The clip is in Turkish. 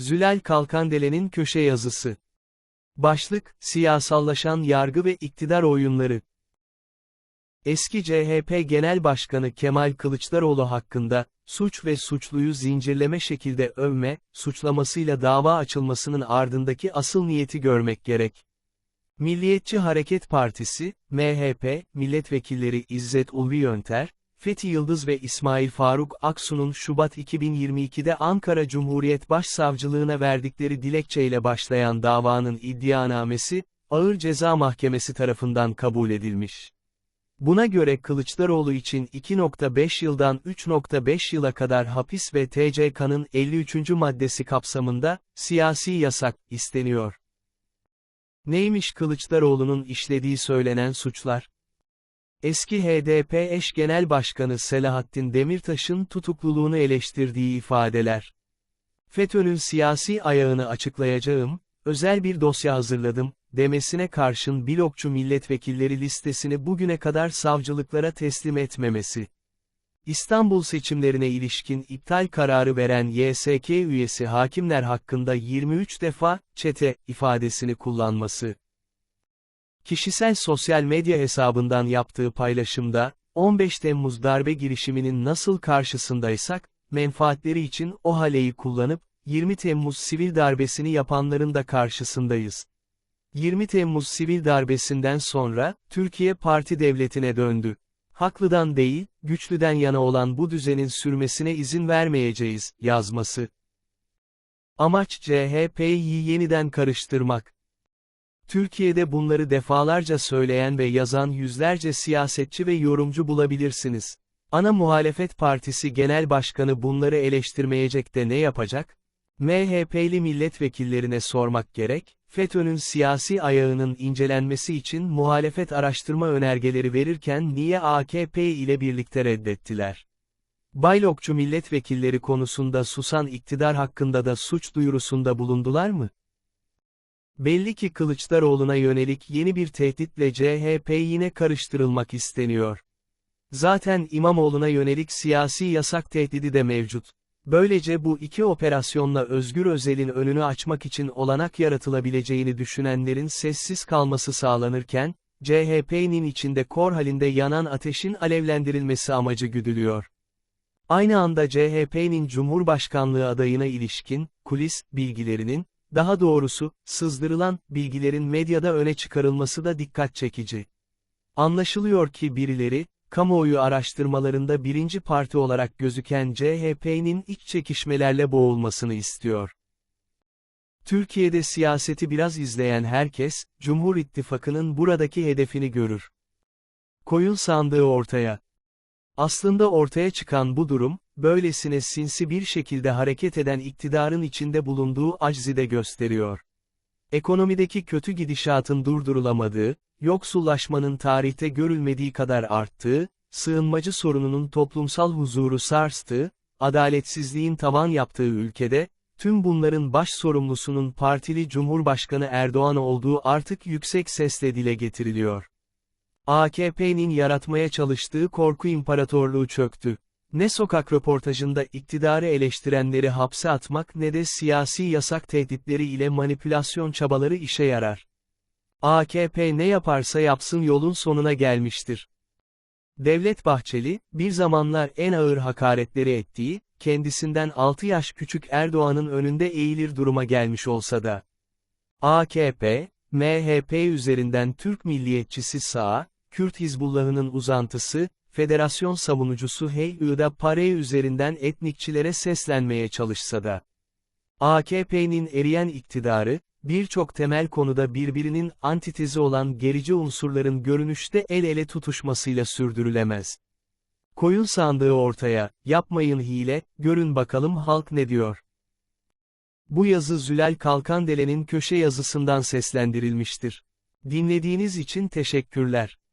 Zülal Kalkandele'nin köşe yazısı. Başlık, siyasallaşan yargı ve iktidar oyunları. Eski CHP Genel Başkanı Kemal Kılıçdaroğlu hakkında, suç ve suçluyu zincirleme şekilde övme, suçlamasıyla dava açılmasının ardındaki asıl niyeti görmek gerek. Milliyetçi Hareket Partisi, MHP, milletvekilleri İzzet Ulvi Yönter, Fethi Yıldız ve İsmail Faruk Aksu'nun Şubat 2022'de Ankara Cumhuriyet Başsavcılığına verdikleri dilekçeyle başlayan davanın iddianamesi, Ağır Ceza Mahkemesi tarafından kabul edilmiş. Buna göre Kılıçdaroğlu için 2.5 yıldan 3.5 yıla kadar hapis ve TCK'nın 53. maddesi kapsamında, siyasi yasak, isteniyor. Neymiş Kılıçdaroğlu'nun işlediği söylenen suçlar? Eski HDP eş genel başkanı Selahattin Demirtaş'ın tutukluluğunu eleştirdiği ifadeler. FETÖ'nün siyasi ayağını açıklayacağım, özel bir dosya hazırladım, demesine karşın blokçu milletvekilleri listesini bugüne kadar savcılıklara teslim etmemesi. İstanbul seçimlerine ilişkin iptal kararı veren YSK üyesi hakimler hakkında 23 defa, çete, ifadesini kullanması. Kişisel sosyal medya hesabından yaptığı paylaşımda, 15 Temmuz darbe girişiminin nasıl karşısındaysak, menfaatleri için o haleyi kullanıp, 20 Temmuz sivil darbesini yapanların da karşısındayız. 20 Temmuz sivil darbesinden sonra, Türkiye parti devletine döndü. Haklıdan değil, güçlüden yana olan bu düzenin sürmesine izin vermeyeceğiz, yazması. Amaç CHP'yi yeniden karıştırmak. Türkiye'de bunları defalarca söyleyen ve yazan yüzlerce siyasetçi ve yorumcu bulabilirsiniz. Ana muhalefet partisi genel başkanı bunları eleştirmeyecek de ne yapacak? MHP'li milletvekillerine sormak gerek, FETÖ'nün siyasi ayağının incelenmesi için muhalefet araştırma önergeleri verirken niye AKP ile birlikte reddettiler? Baylokçu milletvekilleri konusunda susan iktidar hakkında da suç duyurusunda bulundular mı? Belli ki Kılıçdaroğlu'na yönelik yeni bir tehditle CHP yine karıştırılmak isteniyor. Zaten İmamoğlu'na yönelik siyasi yasak tehdidi de mevcut. Böylece bu iki operasyonla Özgür Özel'in önünü açmak için olanak yaratılabileceğini düşünenlerin sessiz kalması sağlanırken, CHP'nin içinde kor halinde yanan ateşin alevlendirilmesi amacı güdülüyor. Aynı anda CHP'nin Cumhurbaşkanlığı adayına ilişkin, kulis, bilgilerinin, daha doğrusu, sızdırılan, bilgilerin medyada öne çıkarılması da dikkat çekici. Anlaşılıyor ki birileri, kamuoyu araştırmalarında birinci parti olarak gözüken CHP'nin iç çekişmelerle boğulmasını istiyor. Türkiye'de siyaseti biraz izleyen herkes, Cumhur İttifakı'nın buradaki hedefini görür. Koyun sandığı ortaya. Aslında ortaya çıkan bu durum, böylesine sinsi bir şekilde hareket eden iktidarın içinde bulunduğu aczi de gösteriyor. Ekonomideki kötü gidişatın durdurulamadığı, yoksullaşmanın tarihte görülmediği kadar arttığı, sığınmacı sorununun toplumsal huzuru sarstığı, adaletsizliğin tavan yaptığı ülkede, tüm bunların baş sorumlusunun partili Cumhurbaşkanı Erdoğan olduğu artık yüksek sesle dile getiriliyor. AKP'nin yaratmaya çalıştığı korku imparatorluğu çöktü. Ne sokak röportajında iktidarı eleştirenleri hapse atmak ne de siyasi yasak tehditleri ile manipülasyon çabaları işe yarar. AKP ne yaparsa yapsın yolun sonuna gelmiştir. Devlet Bahçeli, bir zamanlar en ağır hakaretleri ettiği, kendisinden 6 yaş küçük Erdoğan'ın önünde eğilir duruma gelmiş olsa da. AKP, MHP üzerinden Türk milliyetçisi sağ, Kürt Hizbullah'ının uzantısı, federasyon savunucusu Hey-I'da Pare üzerinden etnikçilere seslenmeye çalışsa da. AKP'nin eriyen iktidarı, birçok temel konuda birbirinin antitezi olan gerici unsurların görünüşte el ele tutuşmasıyla sürdürülemez. Koyun sandığı ortaya, yapmayın hile, görün bakalım halk ne diyor. Bu yazı Zülal Kalkandele'nin köşe yazısından seslendirilmiştir. Dinlediğiniz için teşekkürler.